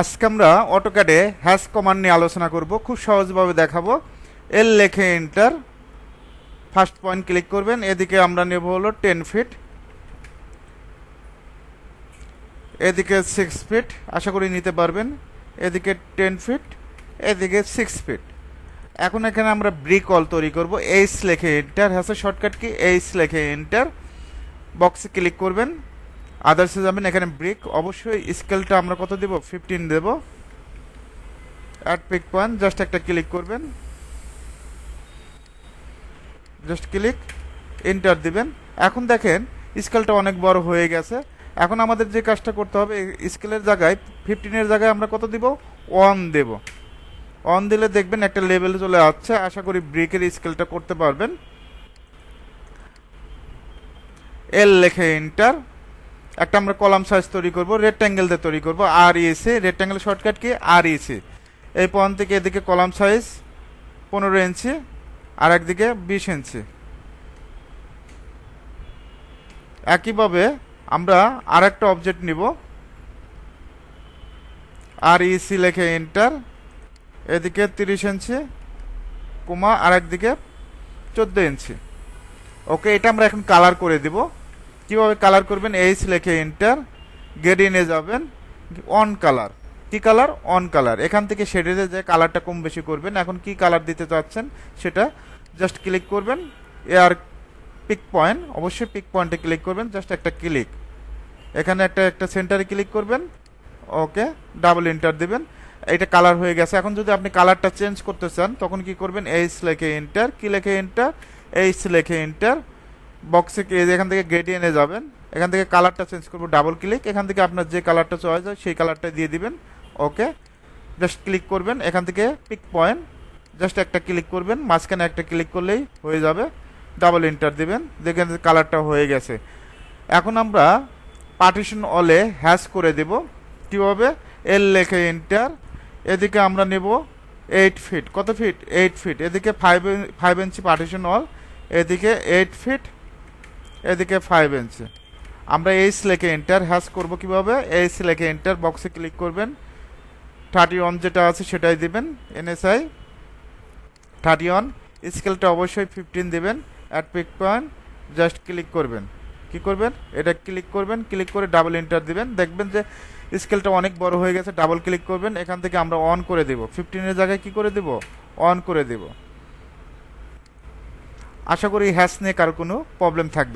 আজকে আমরা অটোক্যাডে hash command নিয়ে আলোচনা করব। খুব সহজভাবে দেখাবো। এল লেখে এন্টার ফার্স্ট পয়েন্ট ক্লিক করবেন। এদিকে আমরা নেব হলো টেন ফিট এদিকে সিক্স ফিট আশা করি নিতে পারবেন। এদিকে টেন ফিট এদিকে সিক্স ফিট এখন এখানে আমরা ব্রিক অল তৈরি করব। এইচ লেখে এন্টার হ্যাঁ শর্টকাট কি এইচ লেখে এন্টার বক্সে ক্লিক করবেন। আদার্সে যাবেন, এখানে ব্রেক অবশ্যই স্কেলটা আমরা কত দেব? ফিফটিন দেব। অ্যাড পিক পয়েন্ট জাস্ট একটা ক্লিক করবেন। জাস্ট ক্লিক এন্টার দিবেন। এখন দেখেন স্কেলটা অনেক বড় হয়ে গেছে। এখন আমাদের যে কাজটা করতে হবে স্কেলের জায়গায় ফিফটিনের জায়গায় আমরা কত দিব? One Dev. অন দিলে দেখবেন একটা লেভেল চলে আসছে। আশা করি ব্রেকের স্কেলটা করতে পারবেন। এল লেখে এন্টার একটা আমরা কলাম সাইজ তৈরি করব রেক্ট্যাঙ্গেল দিয়ে তৈরি করব আর ইএসি রেক্ট্যাঙ্গেল শর্টকাট কি? আর ইএসি এই পয়েন্ট থেকে এদিকে কলাম সাইজ পনেরো ইঞ্চি আর একদিকে বিশ ইঞ্চি একইভাবে আমরা আর একটা অবজেক্ট নিব আর ইসি লেখে এন্টার এদিকে তিরিশ ইঞ্চি কোমা, আর একদিকে চোদ্দ ইঞ্চি ওকে, এটা আমরা এখন কালার করে দিব। কীভাবে কালার করবেন? এইচ লেখে এন্টার গেডিনে যাবেন অন কালার কি কালার অন কালার এখান থেকে শেডে যে কালারটা কম বেশি করবেন, এখন কি কালার দিতে চাচ্ছেন সেটা জাস্ট ক্লিক করবেন, এয়ার পিক পয়েন্ট অবশ্যই পিক পয়েন্টে ক্লিক করবেন জাস্ট একটা ক্লিক এখানে একটা একটা সেন্টারে ক্লিক করবেন ওকে ডাবল এন্টার দিবেন, এটা কালার হয়ে গেছে। এখন যদি আপনি কালারটা চেঞ্জ করতে চান, তখন কি করবেন? এইচ লেখে এন্টার কি লেখে এন্টার এইচ লেখে এন্টার বক্সে এখান থেকে গ্রেডিয়েন্টে যাবেন, এখান থেকে কালারটা চেঞ্জ করব ডাবল ক্লিক এখান থেকে আপনার যে কালারটা চয়েস হয়, সেই কালারটা দিয়ে দিবেন ওকে জাস্ট ক্লিক করবেন, এখান থেকে পিক পয়েন্ট জাস্ট একটা ক্লিক করবেন, মাঝখানে একটা ক্লিক করলেই হয়ে যাবে ডাবল এন্টার দিবেন, দেখেন কালারটা হয়ে গেছে। এখন আমরা পার্টিশন অলে হ্যাশ করে দেব, কীভাবে? এল লেখে এন্টার এদিকে আমরা নেব এইট ফিট কত ফিট এইট ফিট এদিকে five five inch partition all এদিকে এইট ফিট এদিকে ফাইভ ইঞ্চি আমরা এইচ লেখে এন্টার হ্যাশ করব কীভাবে? এইচ লেখে এন্টার বক্সে ক্লিক করবেন। থার্টি ওয়ান যেটা আছে সেটাই দিবেন এনএসআই থার্টি ওয়ান স্কেলটা অবশ্যই ফিফটিন দেবেন at pick point just click করবেন। কি করবেন? এটা ক্লিক করবেন ক্লিক করে ডাবল এন্টার দিবেন। দেখবেন যে স্কেলটা অনেক বড় হয়ে গেছে ডাবল ক্লিক করবেন। এখান থেকে আমরা অন করে দেব। ফিফটিনের জায়গায় কি করে দেব? অন করে দেব। আশা করি হ্যাশ নিয়ে কারও কোনো প্রবলেম থাকবে না।